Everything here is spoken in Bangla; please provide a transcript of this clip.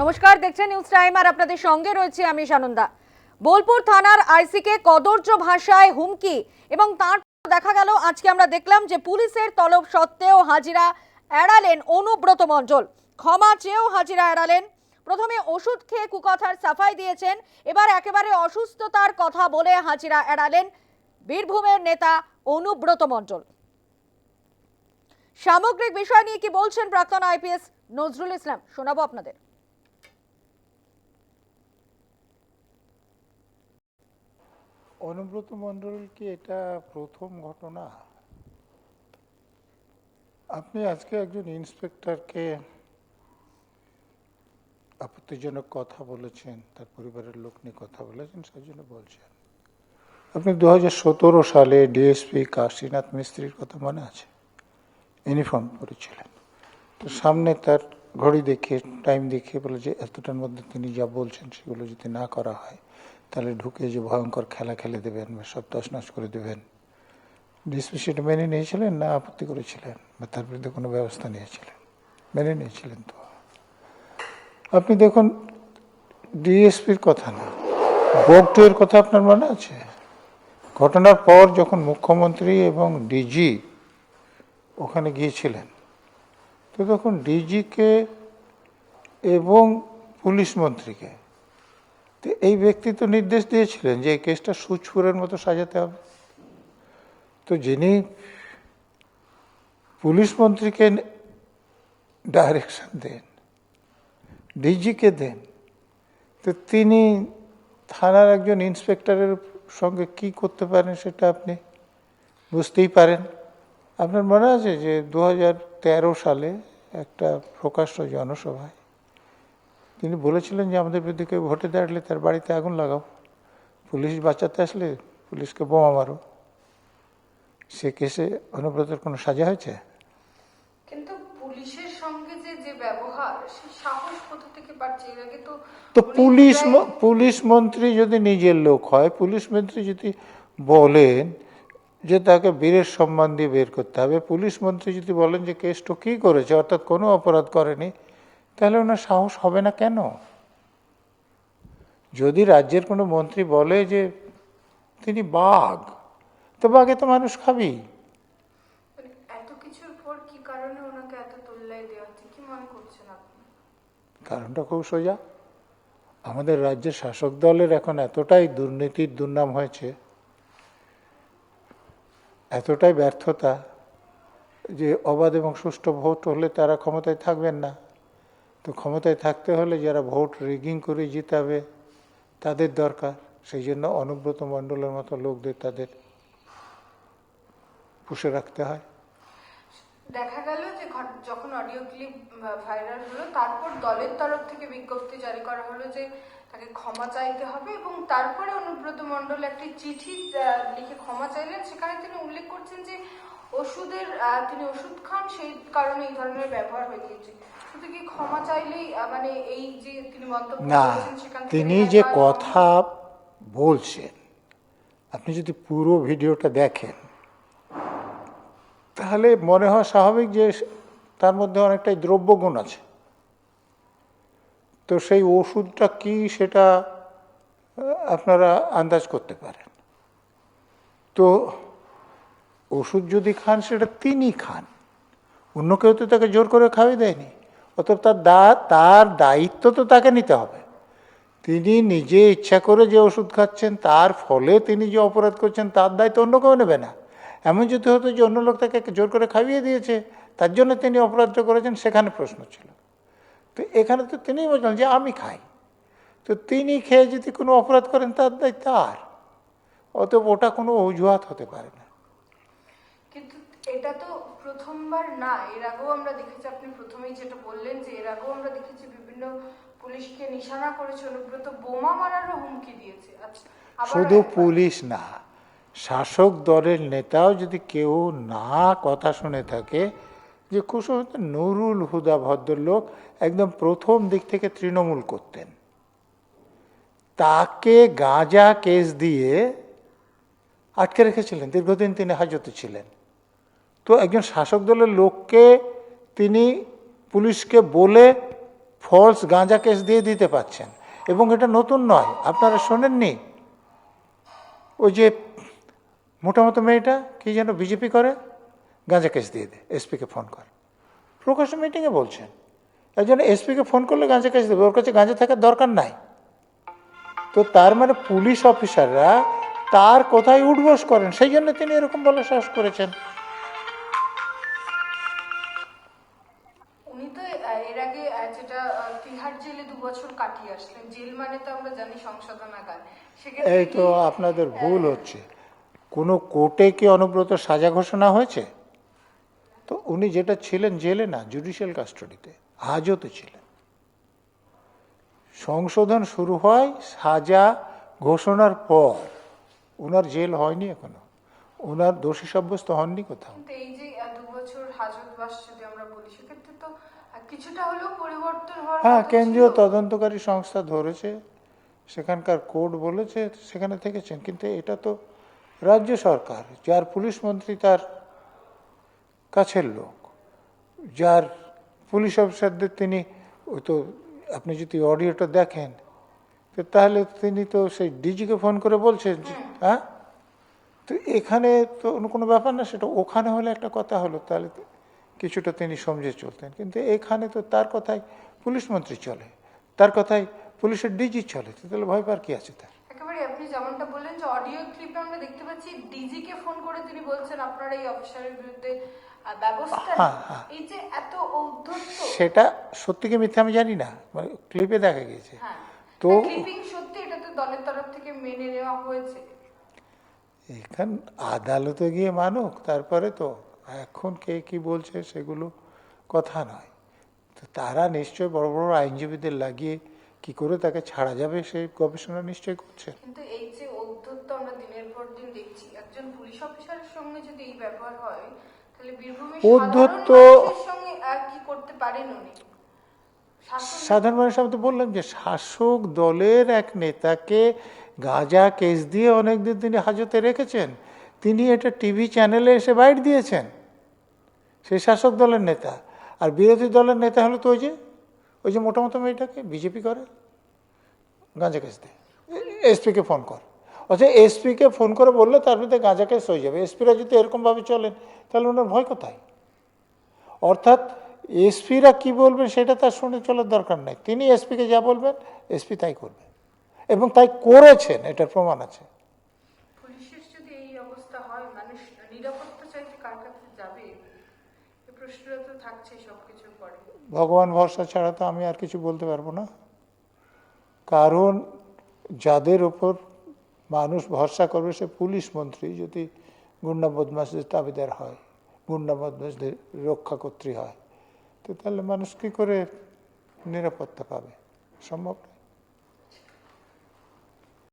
নমস্কার, দেখছেন নিউজ টাইম আর আপনাদের সঙ্গে রয়েছে আমি সানন্দা। বোলপুর থানার আইসিকে কদর্য ভাষায় হুমকি এবং তার দেখা গেল, আজকে আমরা দেখলাম যে পুলিশের তলব সত্ত্বেও হাজিরা এড়ালেন অনুব্রত মণ্ডল। ক্ষমা চেয়েও হাজিরা এড়ালেন। প্রথমে ওষুধ খেয়ে কুকথার সাফাই দিয়েছেন, এবার একেবারে অসুস্থতার কথা বলে হাজিরা এড়ালেন বীরভূমের নেতা অনুব্রত মণ্ডল। সামগ্রিক বিষয় নিয়ে কি বলছেন প্রাক্তন আইপিএস নজরুল ইসলাম? শোনাবো আপনাদের। অনুব্রত মণ্ডল কি এটা প্রথম ঘটনা? আপনি আজকে একজন ইন্সপেক্টরকে আপত্তিজনক কথা বলেছেন, তার পরিবারের লোক নিয়ে কথা বলেছেন সেই জন্য বলছেন। আপনি দু হাজার সতেরো সালে ডিএসপি কাশীনাথ মিস্ত্রির কথা মনে আছে? ইউনিফর্ম পরেছিলেন। তো সামনে তার ঘড়ি দেখে, টাইম দেখে বলে যে, এতটার মধ্যে তিনি যা বলছেন সেগুলো যদি না করা হয় তাহলে ঢুকে যে ভয়ঙ্কর খেলা খেলে দেবেন বা সব তছনছ করে দেবেন। ডিএসপি সেটা মেনে নিয়েছিলেন না আপত্তি করেছিলেন? বা তার বিরুদ্ধে কোনো ব্যবস্থা নিয়েছিলেন? মেনে নিয়েছিলেন তো? আপনি দেখুন, ডিএসপির কথা না বোগটের কথা আপনার মনে আছে? ঘটনার পর যখন মুখ্যমন্ত্রী এবং ডিজি ওখানে গিয়েছিলেন, তো তখন ডিজিকে এবং পুলিশ মন্ত্রীকে তো এই ব্যক্তি তো নির্দেশ দিয়েছিলেন যে এই কেসটা সুচপুরের মতো সাজাতে হবে। তো যিনি পুলিশ মন্ত্রীকে ডাইরেকশন দেন ডিজিকে দেন, তো তিনি থানার একজন ইন্সপেক্টরের সঙ্গে কি করতে পারেন সেটা আপনি বুঝতেই পারেন। আপনার মনে আছে যে দু হাজার তেরো সালে একটা প্রকাশ্য জনসভায় তিনি বলেছিলেন যে আমাদের বিরুদ্ধে কেউ ভোটে দাঁড়ালে তার বাড়িতে আগুন লাগাও। পুলিশ বাঁচাতে আসলে পুলিশকে বোমা মারো। সে কেসে অনুব্রতের কোনো সাজা হয়েছে? কিন্তু পুলিশের সঙ্গে যে যে ব্যবহার সে সাহস কোথা থেকে পাচ্ছে? এর আগে তো তো পুলিশ পুলিশ মন্ত্রী যদি নিজের লোক হয় পুলিশ মন্ত্রী যদি বলেন যে তাকে বীরের সম্মান দিয়ে বের করতে হবে। পুলিশ মন্ত্রী যদি বলেন যে কেসটা কী করেছে? অর্থাৎ কোনো অপরাধ করেনি। তাহলে ওনার সাহস হবে না কেন? যদি রাজ্যের কোনো মন্ত্রী বলে যে তিনি বাঘ তো বাঘে তো মানুষ খাবেই। মানে কারণটা খুব সোজা। আমাদের রাজ্যের শাসক দলের এখন এতটাই দুর্নীতির দুর্নাম হয়েছে এতটাই ব্যর্থতা যে অবাধ এবং সুষ্ঠু ভোট হলে তারা ক্ষমতায় থাকবেন না। তো ক্ষমতায় থাকতে হলে যারা ভোট রিগিং করে জিতাবে, তাদের দরকার। সেই জন্য অনুব্রত মণ্ডলের মতো লোকদের তাদের পুষে রাখতে হয়। দেখা গেল যে যখন অডিও ক্লিপ ভাইরাল হলো, তারপর দলের তরফ থেকে বিজ্ঞপ্তি জারি করা হলো যে তাকে ক্ষমা চাইতে হবে এবং তারপরে অনুব্রত মণ্ডল একটি চিঠি লিখে ক্ষমা চাইলেন। সেখানে তিনি উল্লেখ করছেন যে ওষুধের তিনি ওষুধ খান সেই কারণে এই ধরনের ব্যবহার হয়ে গিয়েছে। শুধু কি ক্ষমা চাইলেই মানে এই যে তিনি মন্তব্য না তিনি যে কথা বলছেন আপনি যদি পুরো ভিডিওটা দেখেন তাহলে মনে হয় স্বাভাবিক যে তার মধ্যে অনেকটাই দ্রব্যগুণ আছে। তো সেই ওষুধটা কি সেটা আপনারা আন্দাজ করতে পারেন। তো ওষুধ যদি খান, সেটা তিনি খান। অন্য কেউ তো তাকে জোর করে খাওয়াই দেয়নি। অতএব তার দা, তার দায়িত্ব তো তাকে নিতে হবে। তিনি নিজে ইচ্ছা করে যে ওষুধ খাচ্ছেন, তার ফলে তিনি যে অপরাধ করছেন, তার দায়িত্ব অন্য কেউ নেবে না। এমন যদি হতো যে অন্য লোক তাকে জোর করে খাইয়ে দিয়েছে, তার জন্য তিনি অপরাধটা করেছেন, সেখানে প্রশ্ন ছিল। তো এখানে তো তিনিই বলছেন যে, আমি খাই। তো তিনি খেয়ে যদি কোনো অপরাধ করেন, তার দায়িত্ব তার। অতএব ওটা কোনো অজুহাত হতে পারে না। এটা তো প্রথমবার না এর আগেও আমরা দেখেছি আপনি প্রথমেই যেটা বললেন যে এর আগেও আমরা দেখেছি বিভিন্ন পুলিশকে নিশানা করেছে অনুব্রত বোমা মারারও হুমকি দিয়েছে। আচ্ছা শুধু পুলিশ না শাসক দলের নেতাও যদি কেউ না কথা শুনে থাকে যে সম্ভবত নুরুল হুদা ভদ্রলোক একদম প্রথম দিক থেকে তৃণমূল করতেন। তাকে গাঁজা কেস দিয়ে আটকে রেখেছিলেন দীর্ঘদিন তিনি হাজতে ছিলেন। তো একজন শাসক দলের লোককে তিনি পুলিশকে বলে ফলস গাঁজা কেস দিয়ে দিতে পাচ্ছেন এবং এটা নতুন নয়, আপনারা শোনেননি? ওই যে মোটামতো মেয়েটা কি যেন বিজেপি করে, গাঁজা কেস দিয়ে দে, এসপিকে ফোন করে। প্রকাশ্য মিটিংয়ে বলছেন এই জন্য এসপিকে ফোন করলে গাঁজা কেস দেবে, ওর কাছে গাঁজা থাকার দরকার নাই। তো তার মানে পুলিশ অফিসাররা তার কোথায় উঠবোস করেন, সেই জন্য তিনি এরকম বলে সাহস করেছেন। উনি তো এর আগে যেটা তিহার জেলে দু বছর কাটিয়ে আসলেন জেল মানে তো আমরা জানি সংশোধনাগার। এই তো আপনাদের ভুল হচ্ছে। কোনো কোর্টে কি অনুব্রত সাজা ঘোষণা হয়েছে? তো উনি যেটা ছিলেন জেলে না জুডিশিয়াল কাস্টডিতে হাজতে ছিলেন। সংশোধন শুরু হয় সাজা ঘোষণার পর। ওনার জেল হয়নি এখনও। ওনার দোষী সাব্যস্ত হননি কোথাও। এই যে দু বছর হাজতবাস যদি আমরা বলি সেক্ষেত্রে তো আহ, কিছুটা হলেও পরিবর্তন হওয়ার হ্যাঁ কেন্দ্রীয় তদন্তকারী সংস্থা ধরেছে সেখানকার কোর্ট বলেছে সেখানে থেকেছেন কিন্তু এটা তো রাজ্য সরকার যার পুলিশ মন্ত্রী তার কাছের লোক যার পুলিশ অফিসারদের তিনি ওই তো আপনি যদি অডিওটা দেখেন তো তাহলে তিনি তো সেই ডিজিকে ফোন করে বলছেন হ্যাঁ? তো এখানে তো অন্য কোনো ব্যাপার না সেটা ওখানে হলে একটা কথা হলো তাহলে কিছুটা তিনি সমঝে চলতেন। কিন্তু এখানে তো তার কথাই পুলিশ মন্ত্রী চলে তার কথাই পুলিশের ডিজি চলে তাহলে ভয় পার কি আছে তার? একেবারে আপনি যেমনটা বললেন যে অডিও ক্লিপে আমরা দেখতে পাচ্ছি ডিজি কে ফোন করে তিনি বলছেন আপনারা এই অফিসারের বিরুদ্ধে ব্যবস্থা নিন। হ্যাঁ, হ্যাঁ। এই যে এত ঔদ্ধত্য। সেটা সত্যি কি মিথ্যা আমি জানি না মানে ক্লিপে দেখা গিয়েছে। হ্যাঁ। তো ক্লিপিং সত্যি এটা তো দলের তরফ থেকে মেনে নেওয়া হয়েছে। এখান আদালতে গিয়ে মানুক তারপরে তো এখন কে কি বলছে সেগুলো কথা নয়। তো তারা নিশ্চয় বড় বড় আইনজীবীদের লাগিয়ে কি করে তাকে ছাড়া যাবে সেই গবেষণা নিশ্চয় করছে। কিন্তু এই যে আমরা দিনের পর দিন দেখছি একজন পুলিশ অফিসারের সঙ্গে যদি এই ব্যবহার হয় তাহলে বীরভূমের ঔদ্ধত্য- সাধারণ সঙ্গে আর কি করতে পারেন উনি? সাধারণ মানুষ আমি তো বললাম যে শাসক দলের এক নেতাকে গাঁজা কেস দিয়ে অনেকদিন তিনি হাজতে রেখেছেন। তিনি এটা টিভি চ্যানেলে এসে বাইট দিয়েছেন। সেই শাসক দলের নেতা। আর বিরোধী দলের নেতা হলো তো ওই যে ওই যে মোটামুটি মেয়েটাকে বিজেপি করে, গাঁজা কেস দে এসপিকে ফোন কর। অথবা এসপিকে ফোন করে বললে তার মধ্যে গাঁজা কেস হয়ে যাবে। এসপিরা যদি এরকমভাবে চলেন, তাহলে ওনার ভয় কোথায়? অর্থাৎ এসপিরা কি বলবেন সেটা তার শুনে চলার দরকার নেই। তিনি এসপিকে যা বলবেন, এসপি তাই করবে। এবং তাই করেছেন, এটার প্রমাণ আছে পুলিশের যদি এই অবস্থা হয় মানুষ নিরাপত্তা চাইতে কার কাছে যাবে এই প্রশ্নটা তো থাকছে সবকিছুর পরে ভগবান ভরসা ছাড়া তো আমি আর কিছু বলতে পারব না। কারণ যাদের ওপর মানুষ ভরসা করবে সে পুলিশ মন্ত্রী, যদি গুন্ডা বদমাসদের দাবিদার হয়, গুন্ডা বদমাসদের রক্ষাকর্ত্রী হয়, তো তাহলে মানুষ কী করে নিরাপত্তা পাবে? সম্ভব নয়